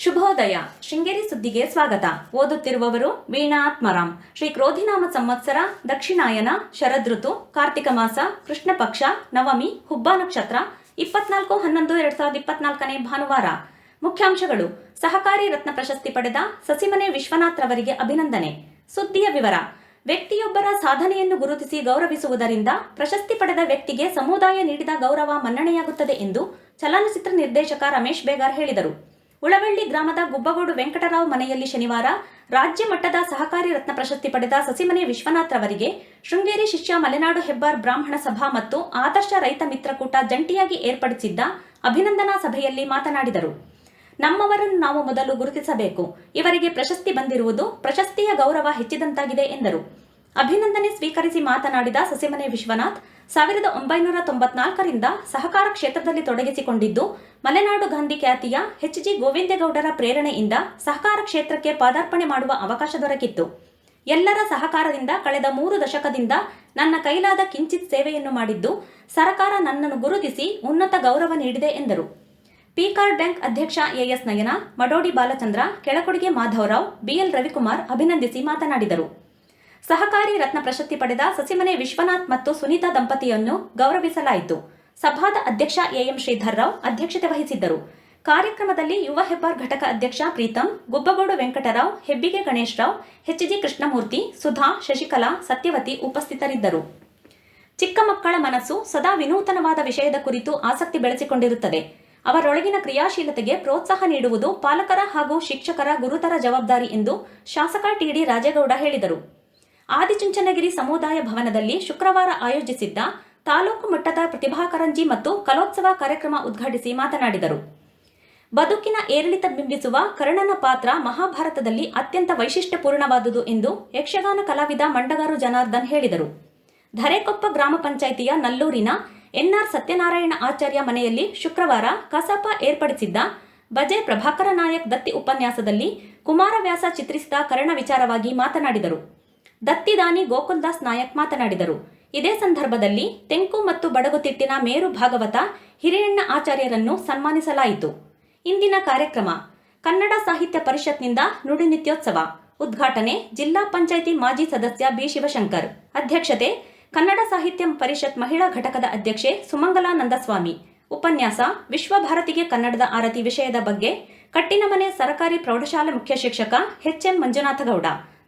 ಶುಭೋದಯ. ಶೃಂಗೇರಿ ಸುದ್ದಿಗೆ ಸ್ವಾಗತ. ಓದುತ್ತಿರುವವರು ವೀಣಾ ಆತ್ಮರಾಮ್. ಶ್ರೀ ಕ್ರೋಧಿನಾಮ ಸಂವತ್ಸರ, ದಕ್ಷಿಣಾಯನ, ಶರದೃತು, ಕಾರ್ತಿಕ ಮಾಸ ಕೃಷ್ಣ ಪಕ್ಷ ನವಮಿ, ಹುಬ್ಬ ನಕ್ಷತ್ರ, ಇಪ್ಪತ್ನಾಲ್ಕು, ಹನ್ನೊಂದು, ಎರಡ್ ಸಾವಿರದ ಇಪ್ಪತ್ನಾಲ್ಕನೇ ಭಾನುವಾರ. ಮುಖ್ಯಾಂಶಗಳು. ಸಹಕಾರಿ ರತ್ನ ಪ್ರಶಸ್ತಿ ಪಡೆದ ಸಸಿಮನೆ ವಿಶ್ವನಾಥ್ ರವರಿಗೆ ಅಭಿನಂದನೆ. ಸುದ್ದಿಯ ವಿವರ. ವ್ಯಕ್ತಿಯೊಬ್ಬರ ಸಾಧನೆಯನ್ನು ಗುರುತಿಸಿ ಗೌರವಿಸುವುದರಿಂದ ಪ್ರಶಸ್ತಿ ಪಡೆದ ವ್ಯಕ್ತಿಗೆ ಸಮುದಾಯ ನೀಡಿದ ಗೌರವ ಮನ್ನಣೆಯಾಗುತ್ತದೆ ಎಂದು ಚಲನಚಿತ್ರ ನಿರ್ದೇಶಕ ರಮೇಶ್ ಬೇಗಾರ್ ಹೇಳಿದರು. ಉಳವಳ್ಳಿ ಗ್ರಾಮದ ಗುಬ್ಬಗೋಡು ವೆಂಕಟರಾವ್ ಮನೆಯಲ್ಲಿ ಶನಿವಾರ ರಾಜ್ಯ ಮಟ್ಟದ ಸಹಕಾರಿ ರತ್ನ ಪ್ರಶಸ್ತಿ ಪಡೆದ ಸಸಿಮನೆ ವಿಶ್ವನಾಥ್ ಅವರಿಗೆ ಶೃಂಗೇರಿ ಶಿಷ್ಯ ಮಲೆನಾಡು ಹೆಬ್ಬಾರ್ ಬ್ರಾಹ್ಮಣ ಸಭಾ ಮತ್ತು ಆದರ್ಶ ರೈತ ಮಿತ್ರಕೂಟ ಜಂಟಿಯಾಗಿ ಏರ್ಪಡಿಸಿದ್ದ ಅಭಿನಂದನಾ ಸಭೆಯಲ್ಲಿ ಮಾತನಾಡಿದರು. ನಮ್ಮವರನ್ನು ನಾವು ಮೊದಲು ಗುರುತಿಸಬೇಕು. ಇವರಿಗೆ ಪ್ರಶಸ್ತಿ ಬಂದಿರುವುದು ಪ್ರಶಸ್ತಿಯ ಗೌರವ ಹೆಚ್ಚಿದಂತಾಗಿದೆ ಎಂದರು. ಅಭಿನಂದನೆ ಸ್ವೀಕರಿಸಿ ಮಾತನಾಡಿದ ಸಸಿಮನೆ ವಿಶ್ವನಾಥ್, ಸಾವಿರದ ಒಂಬೈನೂರ ತೊಂಬತ್ನಾಲ್ಕರಿಂದ ಸಹಕಾರ ಕ್ಷೇತ್ರದಲ್ಲಿ ತೊಡಗಿಸಿಕೊಂಡಿದ್ದು, ಮಲೆನಾಡು ಗಾಂಧಿ ಖ್ಯಾತಿಯ ಎಚ್ ಜಿ ಗೋವಿಂದೇಗೌಡರ ಪ್ರೇರಣೆಯಿಂದ ಸಹಕಾರ ಕ್ಷೇತ್ರಕ್ಕೆ ಪಾದಾರ್ಪಣೆ ಮಾಡುವ ಅವಕಾಶ ದೊರಕಿತ್ತು. ಎಲ್ಲರ ಸಹಕಾರದಿಂದ ಕಳೆದ ಮೂರು ದಶಕದಿಂದ ನನ್ನ ಕೈಲಾದ ಕಿಂಚಿತ್ ಸೇವೆಯನ್ನು ಮಾಡಿದ್ದು, ಸರ್ಕಾರ ನನ್ನನ್ನು ಗುರುತಿಸಿ ಉನ್ನತ ಗೌರವ ನೀಡಿದೆ ಎಂದರು. ಪಿಕಾರ್ಡ್ ಬ್ಯಾಂಕ್ ಅಧ್ಯಕ್ಷ ಎಎಸ್ ನಯನ, ಮಡೋಡಿ ಬಾಲಚಂದ್ರ, ಕೆಳಕೊಡಿಗೆ ಮಾಧವರಾವ್, ಬಿಎಲ್ ರವಿಕುಮಾರ್ ಅಭಿನಂದಿಸಿ ಮಾತನಾಡಿದರು. ಸಹಕಾರಿ ರತ್ನ ಪ್ರಶಸ್ತಿ ಪಡೆದ ಸಸಿಮನೆ ವಿಶ್ವನಾಥ್ ಮತ್ತು ಸುನೀತಾ ದಂಪತಿಯನ್ನು ಗೌರವಿಸಲಾಯಿತು. ಸಭಾದ ಅಧ್ಯಕ್ಷ ಎಎಂ ಶ್ರೀಧರ್ ರಾವ್ ಅಧ್ಯಕ್ಷತೆ ವಹಿಸಿದ್ದರು. ಕಾರ್ಯಕ್ರಮದಲ್ಲಿ ಯುವ ಹೆಬ್ಬಾರ್ ಘಟಕ ಅಧ್ಯಕ್ಷ ಪ್ರೀತಂ, ಗುಬ್ಬಗೋಡು ವೆಂಕಟರಾವ್, ಹೆಬ್ಬಿಗೆ ಗಣೇಶ್ ರಾವ್ ಎಚ್ಜಿ ಕೃಷ್ಣಮೂರ್ತಿ, ಸುಧಾ, ಶಶಿಕಲಾ, ಸತ್ಯವತಿ ಉಪಸ್ಥಿತರಿದ್ದರು. ಚಿಕ್ಕ ಮಕ್ಕಳ ಮನಸ್ಸು ಸದಾ ವಿನೂತನವಾದ ವಿಷಯದ ಕುರಿತು ಆಸಕ್ತಿ ಬೆಳೆಸಿಕೊಂಡಿರುತ್ತದೆ. ಅವರೊಳಗಿನ ಕ್ರಿಯಾಶೀಲತೆಗೆ ಪ್ರೋತ್ಸಾಹ ನೀಡುವುದು ಪಾಲಕರ ಹಾಗೂ ಶಿಕ್ಷಕರ ಗುರುತರ ಜವಾಬ್ದಾರಿ ಎಂದು ಶಾಸಕ ಟಿಡಿ ರಾಜೇಗೌಡ ಹೇಳಿದರು. ಆದಿಚುಂಚನಗಿರಿ ಸಮುದಾಯ ಭವನದಲ್ಲಿ ಶುಕ್ರವಾರ ಆಯೋಜಿಸಿದ್ದ ತಾಲೂಕು ಮಟ್ಟದ ಪ್ರತಿಭಾಕರಂಜಿ ಮತ್ತು ಕಲೋತ್ಸವ ಕಾರ್ಯಕ್ರಮ ಉದ್ಘಾಟಿಸಿ ಮಾತನಾಡಿದರು. ಬದುಕಿನ ಏರಿಳಿತ ಬಿಂಬಿಸುವ ಕರ್ಣನ ಪಾತ್ರ ಮಹಾಭಾರತದಲ್ಲಿ ಅತ್ಯಂತ ವೈಶಿಷ್ಟ್ಯಪೂರ್ಣವಾದುದು ಎಂದು ಯಕ್ಷಗಾನ ಕಲಾವಿದ ಮಂಡಗಾರು ಜನಾರ್ದನ್ ಹೇಳಿದರು. ಧರೆಕೊಪ್ಪ ಗ್ರಾಮ ಪಂಚಾಯಿತಿಯ ನಲ್ಲೂರಿನ ಎನ್ಆರ್ ಸತ್ಯನಾರಾಯಣ ಆಚಾರ್ಯ ಮನೆಯಲ್ಲಿ ಶುಕ್ರವಾರ ಕಸಾಪ ಏರ್ಪಡಿಸಿದ್ದ ಬಜೆ ಪ್ರಭಾಕರ ನಾಯಕ್ ದತ್ತಿ ಉಪನ್ಯಾಸದಲ್ಲಿ ಕುಮಾರವ್ಯಾಸ ಚಿತ್ರಿಸಿದ ಕರ್ಣ ವಿಚಾರವಾಗಿ ಮಾತನಾಡಿದರು. ದತ್ತಿದಾನಿ ಗೋಕುಲ್ದಾಸ್ ನಾಯಕ್ ಮಾತನಾಡಿದರು. ಇದೇ ಸಂದರ್ಭದಲ್ಲಿ ತೆಂಕು ಮತ್ತು ಬಡಗುತಿಟ್ಟಿನ ಮೇರು ಭಾಗವತ ಹಿರಿಯಣ್ಣ ಆಚಾರ್ಯರನ್ನು ಸನ್ಮಾನಿಸಲಾಯಿತು. ಇಂದಿನ ಕಾರ್ಯಕ್ರಮ, ಕನ್ನಡ ಸಾಹಿತ್ಯ ಪರಿಷತ್ನಿಂದ ನುಡಿನಿತ್ಯೋತ್ಸವ, ಉದ್ಘಾಟನೆ ಜಿಲ್ಲಾ ಪಂಚಾಯಿತಿ ಮಾಜಿ ಸದಸ್ಯ ಬಿ ಶಿವಶಂಕರ್. ಅಧ್ಯಕ್ಷತೆ, ಕನ್ನಡ ಸಾಹಿತ್ಯ ಪರಿಷತ್ ಮಹಿಳಾ ಘಟಕದ ಅಧ್ಯಕ್ಷೆ ಸುಮಂಗಲಾ ನಂದಸ್ವಾಮಿ ಉಪನ್ಯಾಸ, ವಿಶ್ವಭಾರತಿಗೆ ಕನ್ನಡದ ಆರತಿ ವಿಷಯದ ಬಗ್ಗೆ ಕಟ್ಟಿನಮನೆ ಸರಕಾರಿ ಪ್ರೌಢಶಾಲೆ ಮುಖ್ಯ ಶಿಕ್ಷಕ ಎಚ್ಎಂ ಮಂಜುನಾಥಗೌಡ.